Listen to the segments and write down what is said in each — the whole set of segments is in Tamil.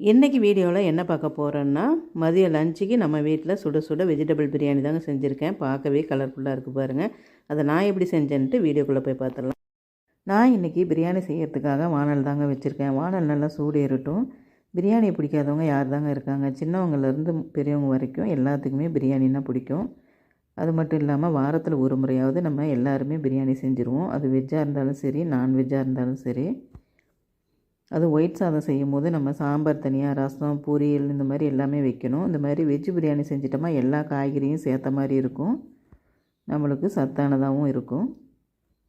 இன்றைக்கி வீடியோவில் என்ன பார்க்க போகிறோன்னா மதிய லஞ்சுக்கு நம்ம வீட்டில் சுட சுட வெஜிடபிள் பிரியாணி தாங்க செஞ்சுருக்கேன். பார்க்கவே கலர்ஃபுல்லாக இருக்குது பாருங்கள் அதை நான் எப்படி செஞ்சேன்ட்டு வீடியோக்குள்ளே போய் பார்த்துடலாம். நான் இன்றைக்கி பிரியாணி செய்கிறதுக்காக வானல் தாங்க வச்சுருக்கேன். வானல் நல்லா சூடேறட்டும் பிரியாணி பிடிக்காதவங்க யார் தாங்க இருக்காங்க? சின்னவங்கலேருந்து பெரியவங்க வரைக்கும் எல்லாத்துக்குமே பிரியாணின்னா பிடிக்கும். அது மட்டும் இல்லாமல் வாரத்தில் ஒரு முறையாவது நம்ம எல்லாருமே பிரியாணி செஞ்சுருவோம். அது வெஜ்ஜாக இருந்தாலும் சரி நான்வெஜ்ஜாக இருந்தாலும் சரி. அது ஒயிட் சாதம் செய்யும் போது நம்ம சாம்பார் தனியாக ரசம் பொரியல் இந்த மாதிரி எல்லாமே வைக்கணும். இந்த மாதிரி வெஜ்ஜு பிரியாணி செஞ்சிட்டோமா எல்லா காய்கறியும் சேர்த்த மாதிரி இருக்கும். நம்மளுக்கு சத்தானதாகவும் இருக்கும்.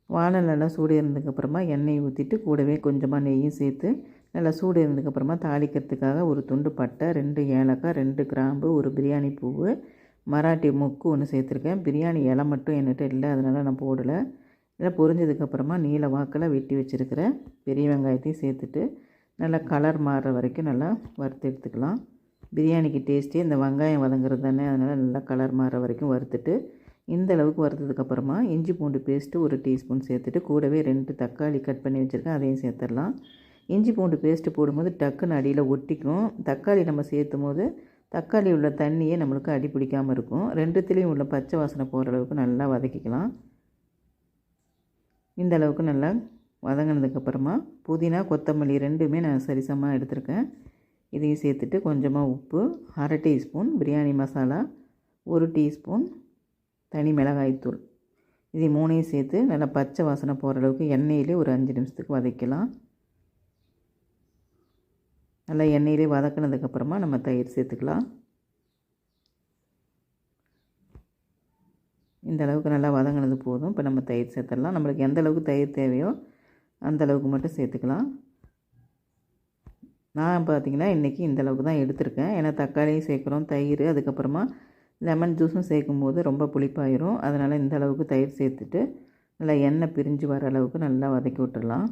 வானல் நல்லா சூடு இருந்ததுக்கப்புறமா எண்ணெய் ஊற்றிட்டு கூடவே கொஞ்சமாக நெய்யும் சேர்த்து நல்லா சூடு இருந்ததுக்கப்புறமா தாளிக்கிறதுக்காக ஒரு துண்டு பட்டை ரெண்டு ஏலக்காய் ரெண்டு கிராம்பு ஒரு பிரியாணி பூவு மராட்டி முக்கு ஒன்று சேர்த்துருக்கேன். பிரியாணி இலை மட்டும் என்கிட்ட இல்லை அதனால் நான் போடலை. இதெல்லாம் பொரிஞ்சதுக்கப்புறமா நீல வாக்கில் வெட்டி வச்சுருக்கிற பெரிய வெங்காயத்தையும் சேர்த்துட்டு நல்லா கலர் மாறுற வரைக்கும் நல்லா வறுத்து எடுத்துக்கலாம். பிரியாணிக்கு டேஸ்ட்டே இந்த வெங்காயம் வதங்குறது தானே அதனால் நல்லா கலர் மாறுற வரைக்கும் வறுத்துட்டு இந்த அளவுக்கு வறுத்ததுக்கப்புறமா இஞ்சி பூண்டு பேஸ்ட்டு ஒரு டீஸ்பூன் சேர்த்துட்டு கூடவே ரெண்டு தக்காளி கட் பண்ணி வச்சுருக்கேன் அதையும் சேர்த்துடலாம். இஞ்சி பூண்டு பேஸ்ட்டு போடும்போது டக்குன்னு அடியில் ஒட்டிக்கும். தக்காளி நம்ம சேர்த்தும் போது தக்காளி உள்ள தண்ணியே நம்மளுக்கு அடி பிடிக்காமல் இருக்கும். ரெண்டுத்துலேயும் உள்ள பச்சை வாசனை போகிற அளவுக்கு நல்லா வதக்கிக்கலாம். இந்த அளவுக்கு நல்லா வதங்கினதுக்கப்புறமா புதினா கொத்தமல்லி ரெண்டுமே நான் சரிசமாக எடுத்திருக்கேன். இதையும் சேர்த்துட்டு கொஞ்சமாக உப்பு அரை டீஸ்பூன் பிரியாணி மசாலா ஒரு டீஸ்பூன் தனி மிளகாய்த்தூள் இது மூணையும் சேர்த்து நல்லா பச்சை வாசனை போகிற அளவுக்கு எண்ணெயிலே ஒரு அஞ்சு நிமிஷத்துக்கு வதக்கலாம். நல்லா எண்ணெயிலே வதக்கினதுக்கப்புறமா நம்ம தயிர் சேர்த்துக்கலாம். இந்த அளவுக்கு நல்லா வதங்கினது போதும். இப்போ நம்ம தயிர் சேர்த்துடலாம். நம்மளுக்கு எந்த அளவுக்கு தயிர் தேவையோ அந்த அளவுக்கு மட்டும் சேர்த்துக்கலாம். நான் பார்த்திங்கன்னா இன்றைக்கி இந்த அளவுக்கு தான் எடுத்திருக்கேன். ஏன்னா தக்காளியும் சேர்க்குறோம் தயிர் அதுக்கப்புறமா லெமன் ஜூஸும் சேர்க்கும்போது ரொம்ப புளிப்பாயிரும். அதனால் இந்த அளவுக்கு தயிர் சேர்த்துட்டு நல்லா எண்ணெய் பிரிஞ்சு வர அளவுக்கு நல்லா வதக்கி விட்டுடலாம்.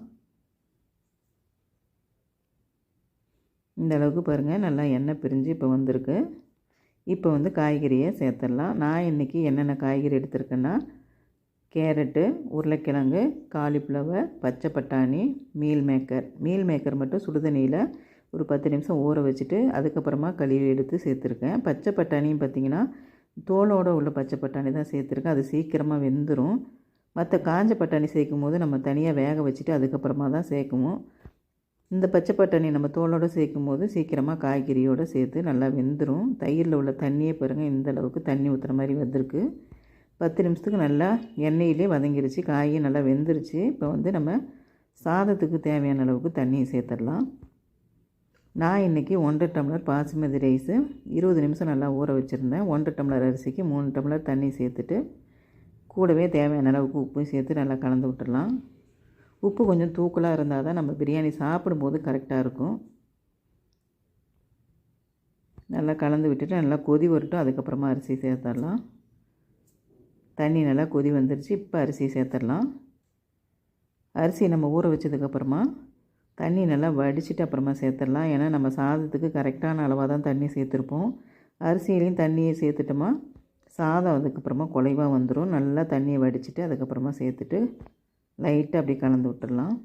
இந்த அளவுக்கு பாருங்கள் நல்லா எண்ணெய் பிரிஞ்சு இப்போ வந்திருக்கு. இப்போ வந்து காய்கறியை சேர்த்துடலாம். நான் இன்றைக்கி என்னென்ன காய்கறி எடுத்திருக்கேன்னா கேரட்டு உருளைக்கிழங்கு காலிஃப்ளவர் பச்சை பட்டாணி மீல் மேக்கர். மீல் மேக்கர் மட்டும் சுடுதண்ணியில் ஒரு பத்து நிமிஷம் ஊற வச்சுட்டு அதுக்கப்புறமா கழுவி எடுத்து சேர்த்துருக்கேன். பச்சை பட்டாணியும் பார்த்திங்கன்னா தோலோடு உள்ள பச்சை பட்டாணி தான் சேர்த்துருக்கேன். அது சீக்கிரமாக வெந்துடும் மற்ற காஞ்ச பட்டாணி சேர்க்கும் போது நம்ம தனியாக வேக வச்சுட்டு அதுக்கப்புறமா தான் சேர்க்குவோம். இந்த பச்சை பட்டாணி நம்ம தோலோடு சேர்க்கும் போது சீக்கிரமாக காய்கறியோடு சேர்த்து நல்லா வெந்துடும் தயிரில் உள்ள தண்ணியை பாருங்கள் இந்த அளவுக்கு தண்ணி ஊற்றுற மாதிரி வந்திருக்கு. பத்து நிமிஷத்துக்கு நல்லா எண்ணெயிலே வதங்கிருச்சு காயும் நல்லா வெந்துருச்சு. இப்போ வந்து நம்ம சாதத்துக்கு தேவையான அளவுக்கு தண்ணியை சேர்த்துடலாம். நான் இன்றைக்கி ஒன்றரை டம்ளர் பாசுமதி ரைஸு இருபது நிமிஷம் நல்லா ஊற வச்சுருந்தேன். ஒன்றரை டம்ளர் அரிசிக்கு மூணு டம்ளர் தண்ணி சேர்த்துட்டு கூடவே தேவையான அளவுக்கு உப்பும் சேர்த்து நல்லா கலந்து விட்டுடலாம். உப்பு கொஞ்சம் தூக்கலாக இருந்தால் தான் நம்ம பிரியாணி சாப்பிடும்போது கரெக்டாக இருக்கும். நல்லா கலந்து விட்டுட்டு நல்லா கொதி வரட்டும். அதுக்கப்புறமா அரிசி சேர்த்துடலாம் தண்ணி நல்லா கொதி வந்துருச்சு. இப்போ அரிசி சேர்த்துடலாம் அரிசி நம்ம ஊற வச்சதுக்கப்புறமா தண்ணி நல்லா வடிச்சிட்டு அப்புறமா சேர்த்துடலாம் ஏன்னா நம்ம சாதத்துக்கு கரெக்டான அளவாக தான் தண்ணி சேர்த்துருப்போம். அரிசியிலையும் தண்ணியை சேர்த்துட்டோமா சாதம் அதுக்கப்புறமா குலைவாக வந்துடும் நல்லா தண்ணியை வடிச்சிட்டு அதுக்கப்புறமா சேர்த்துட்டு லைட்டாக அப்படி கலந்து விட்டுடலாம்.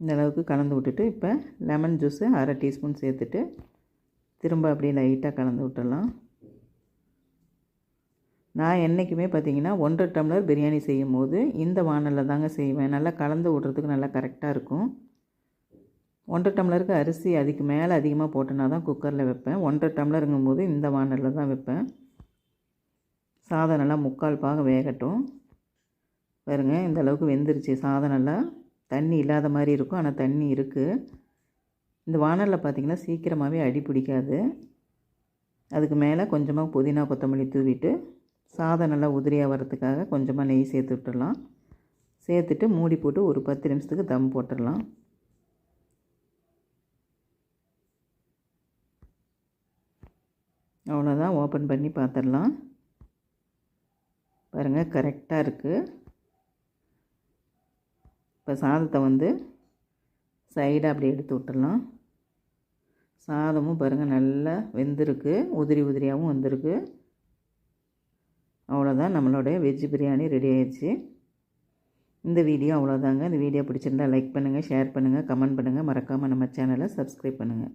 இந்த அளவுக்கு கலந்து விட்டுட்டு இப்போ லெமன் ஜூஸு அரை டீஸ்பூன் சேர்த்துட்டு திரும்ப அப்படியே லைட்டாக கலந்து விட்டுடலாம். நான் என்றைக்குமே பார்த்திங்கன்னா ஒன்றரை டம்ளர் பிரியாணி செய்யும் போது இந்த வானலில் தாங்க செய்வேன். நல்லா கலந்து விட்றதுக்கு நல்லா கரெக்டாக இருக்கும். ஒன்றரை டம்ளருக்கு அரிசி அதுக்கு மேலே அதிகமாக போட்டோன்னா தான் குக்கரில் வைப்பேன். ஒன்றரை டம்ளருங்கும் போது இந்த வானலில் தான் வைப்பேன். சாதம் நல்லா முக்கால் பாகம் வேகட்டும். பாருங்க இந்த அளவுக்கு வெந்துருச்சு. சாதம் நல்லா தண்ணி இல்லாத மாதிரி இருக்கும். ஆனால் தண்ணி இருக்குது இந்த வானலில் பார்த்திங்கன்னா சீக்கிரமாகவே அடி பிடிக்காது. அதுக்கு மேலே கொஞ்சமாக புதினா கொத்தமல்லி தூவிட்டு சாதம் நல்லா உதிரியாக வரத்துக்காக கொஞ்சமாக நெய் சேர்த்து விட்டுடலாம் சேர்த்துட்டு மூடி போட்டு ஒரு பத்து நிமிஷத்துக்கு தம் போட்டுடலாம் அவ்வளோதான் ஓப்பன் பண்ணி பார்த்துடலாம் பாருங்கள் கரெக்டாக இருக்குது இப்போ சாதத்தை வந்து சைடாக அப்படி எடுத்து விட்டுடலாம். சாதமும் பாருங்கள் நல்லா வெந்திருக்கு. உதிரி உதிரியாகவும் வந்திருக்கு. அவ்வளோதான் நம்மளுடைய வெஜ் பிரியாணி ரெடி ஆயிடுச்சு. இந்த வீடியோ அவ்வளோதாங்க இந்த வீடியோ பிடிச்சிருந்தா லைக் பண்ணுங்கள் ஷேர் பண்ணுங்கள் கமெண்ட் பண்ணுங்கள் மறக்காமல் நம்ம சேனலை சப்ஸ்கிரைப் பண்ணுங்கள்